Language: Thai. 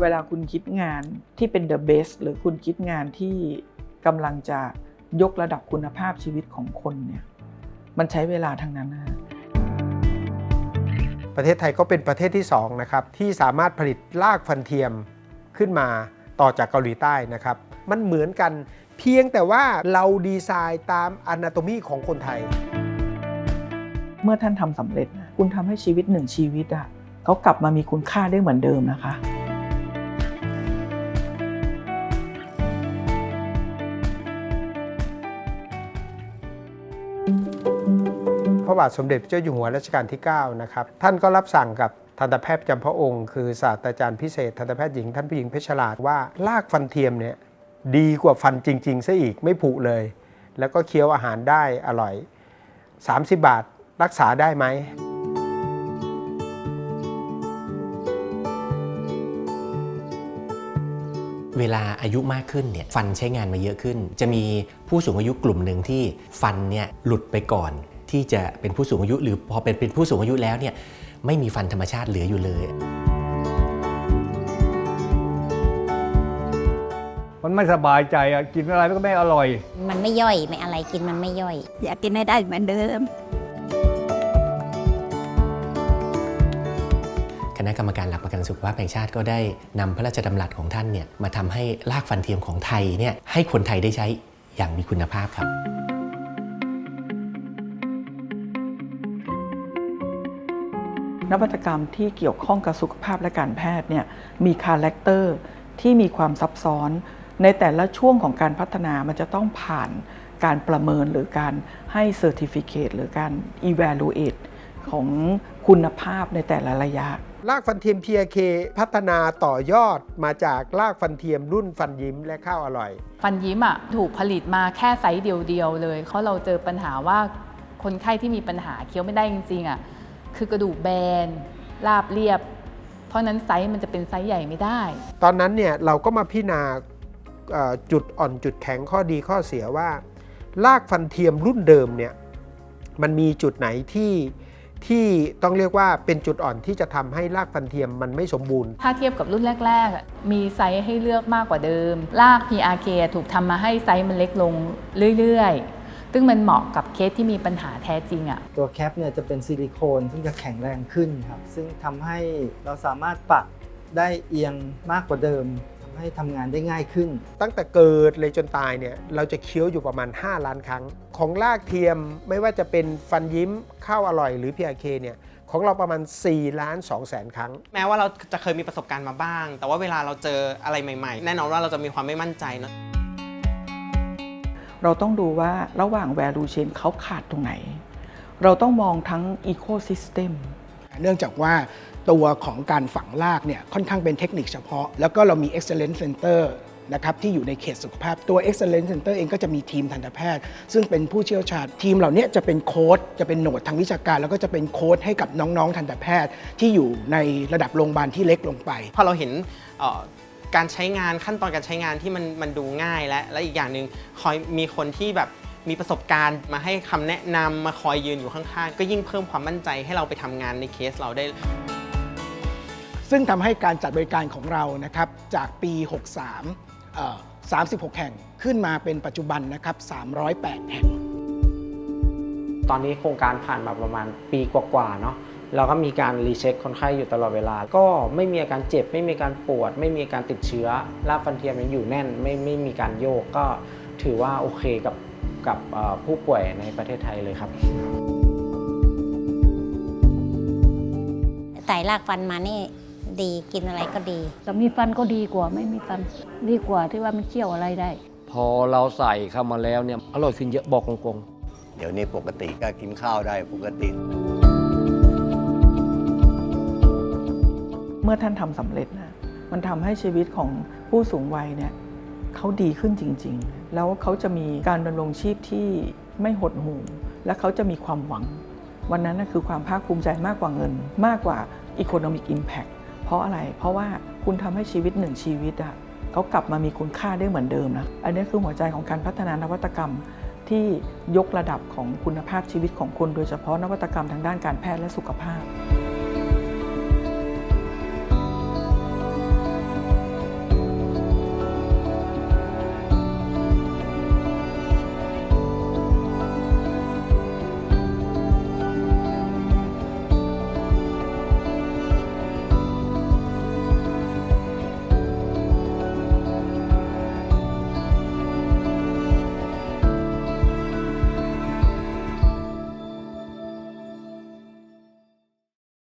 เวลาคุณคิดงานที่เป็น the best หรือคุณคิดงานที่กำลังจะยกระดับคุณภาพชีวิตของคนเนี่ยมันใช้เวลาทั้งนั้นนะประเทศไทยก็เป็นประเทศที่2นะครับที่สามารถผลิตรากฟันเทียมขึ้นมาต่อจากเกาหลีใต้นะครับ มันเหมือนกันเพียงแต่ว่าเราดีไซน์ตามอนาโตมีของคนไทย เมื่อท่านทำสำเร็จนะคุณทำให้ชีวิตหนึ่งชีวิตอะเขากลับมามีคุณค่าได้เหมือนเดิมนะคะ พระบาทสมเด็จพระเจ้าอยู่หัวรัชกาลที่ 9 นะครับ ท่านก็รับสั่งกับทันตแพทย์จำพระองค์ คือศาสตราจารย์พิเศษทันตแพทย์หญิงท่านผู้หญิงเพชรลาดว่ารากฟันเทียมเนี่ยดีกว่าฟันจริงๆซะอีกไม่ผุเลย แล้วก็เคี้ยวอาหารได้อร่อย 30 บาทรักษาได้ไหมเวลาอายุมากขึ้นเนี่ยฟันใช้งานมาเยอะขึ้น จะมีผู้สูงอายุกลุ่มหนึ่งที่ฟันเนี่ยหลุดไปก่อน ที่จะเป็นผู้สูงอายุ หรือพอเป็นเป็นผู้สูงอายุแล้วเนี่ยไม่มีฟันธรรมชาติเหลืออยู่เลย มันไม่สบายใจอะกินอะไรมันก็ไม่อร่อย มันไม่ย่อยไม่อะไรกินมันไม่ย่อย อยากกินให้ได้เหมือนเดิม คณะกรรมการหลักประกันสุขภาพแห่งชาติก็ได้นำพระราชดำรัสของท่านเนี่ยมาทำให้รากฟันเทียมของไทยเนี่ยให้คนไทยได้ใช้อย่างมีคุณภาพครับ นวัตกรรมที่เกี่ยวข้องกับสุขภาพและการแพทย์เนี่ยมีคาแรคเตอร์ที่มีความซับซ้อน ในแต่ละช่วงของการพัฒนามันจะต้องผ่านการประเมินหรือการให้เซอร์ติฟิเคตหรือการ evaluate ของคุณภาพในแต่ละระยะ รากฟันเทียม PRK พัฒนาต่อยอดมาจากรากฟันเทียมรุ่นฟันยิ้มและข้าวอร่อย ฟันยิ้มอะถูกผลิตมาแค่ไซส์เดียวๆเลยเพราะเราเจอปัญหาว่าคนไข้ที่มีปัญหาเคี้ยวไม่ได้จริงๆอะ คือกระดูกแบนราบเรียบ เพราะฉะนั้นไซส์มันจะเป็นไซส์ใหญ่ไม่ได้ ตอนนั้นเนี่ยเราก็มาพิจารณาเอ่อจุดอ่อนจุดแข็งข้อดีข้อเสียว่ารากฟันเทียมรุ่นเดิมเนี่ยมันมีจุดไหนที่ที่ต้องเรียกว่าเป็นจุดอ่อนที่จะทำให้รากฟันเทียมมันไม่สมบูรณ์ ถ้าเทียบกับรุ่นแรกๆอะมีไซส์ให้เลือกมากกว่าเดิม ลาก PRK ถูกทำมาให้ไซส์มันเล็กลงเรื่อยๆ ซึ่งมันเหมาะกับเคสที่มีปัญหาแท้จริงอะตัวแคปเนี่ยจะเป็นซิลิโคนซึ่งจะแข็งแรงขึ้นครับ ซึ่งทำให้เราสามารถปักได้เอียงมากกว่าเดิมทำให้ทำงานได้ง่ายขึ้น ตั้งแต่เกิดเลยจนตายเนี่ยเราจะเคี้ยวอยู่ประมาณ 5 ล้านครั้ง ของรากเทียมไม่ว่าจะเป็นฟันยิ้มข้าวอร่อยหรือ PRK เนี่ยของเราประมาณ4ล้าน2แสนครั้ง แม้ว่าเราจะเคยมีประสบการณ์มาบ้าง แต่ว่าเวลาเราเจออะไรใหม่ ๆ แน่นอนว่าเราจะมีความไม่มั่นใจเนอะ เราต้องดูว่าระหว่าง value chain เขาขาดตรงไหน เราต้องมองทั้ง ecosystem เนื่องจากว่าตัวของการฝังรากเนี่ยค่อนข้างเป็นเทคนิคเฉพาะ แล้วก็เรามี Excellence Center นะครับที่อยู่ในเขตสุขภาพตัว Excellence Center เองก็จะมีทีมทันตแพทย์ ซึ่งเป็นผู้เชี่ยวชาญทีมเหล่านี้จะเป็นโค้ดจะเป็นโหนดทางวิชาการ แล้วก็จะเป็นโค้ดให้กับน้องๆทันตแพทย์ที่อยู่ในระดับโรงพยาบาลที่เล็กลงไป พอเราเห็นเอ่อ การใช้งานขั้นตอนการใช้งานที่มันมันดูง่ายและและอีกอย่างหนึ่งคอยมีคนที่แบบมีประสบการณ์มาให้คำแนะนำมาคอยยืนอยู่ข้างๆ ก็ยิ่งเพิ่มความมั่นใจให้เราไปทำงานในเคสเราได้ ซึ่งทำให้การจัดบริการของเรานะครับจากปี 63เอ่อ36 แห่งขึ้นมาเป็นปัจจุบันนะครับ308 แห่ง ตอนนี้โครงการผ่านมาประมาณปีกว่าๆเนาะ เราก็มีการรีเช็คคนไข้อยู่ตลอดเวลา ก็ไม่มีอาการเจ็บ ไม่มีอาการปวด ไม่มีอาการติดเชื้อรากฟันเทียมยังอยู่แน่นไม่ไม่มีการโยกก็ถือว่าโอเคกับกับเอ่อผู้ป่วยในประเทศไทยเลยครับใส่รากฟันมานี่ดีกินอะไรก็ดี แต่มีฟันก็ดีกว่าไม่มีฟันดีกว่าที่ว่ามันเคี่ยวอะไรได้ พอเราใส่เข้ามาแล้วเนี่ยอร่อยขึ้นเยอะบอกตรงๆเดี๋ยวนี้ปกติก็กินข้าวได้ปกติ เมื่อท่านทำสำเร็จนะมันทำให้ชีวิตของผู้สูงวัยเนี่ยเขาดีขึ้นจริง ๆ แล้วเขาจะมีการดำรงชีพที่ไม่หดหู่และเขาจะมีความหวัง วันนั้นนะคือความภาคภูมิใจมากกว่าเงิน มากกว่า Economic Impact เพราะอะไร เพราะว่าคุณทำให้ชีวิตหนึ่งชีวิตอะเขากลับมามีคุณค่าได้เหมือนเดิมนะ อันนี้คือหัวใจของการพัฒนานวัตกรรมที่ยกระดับของคุณภาพชีวิตของคน โดยเฉพาะนวัตกรรมทางด้านการแพทย์และสุขภาพ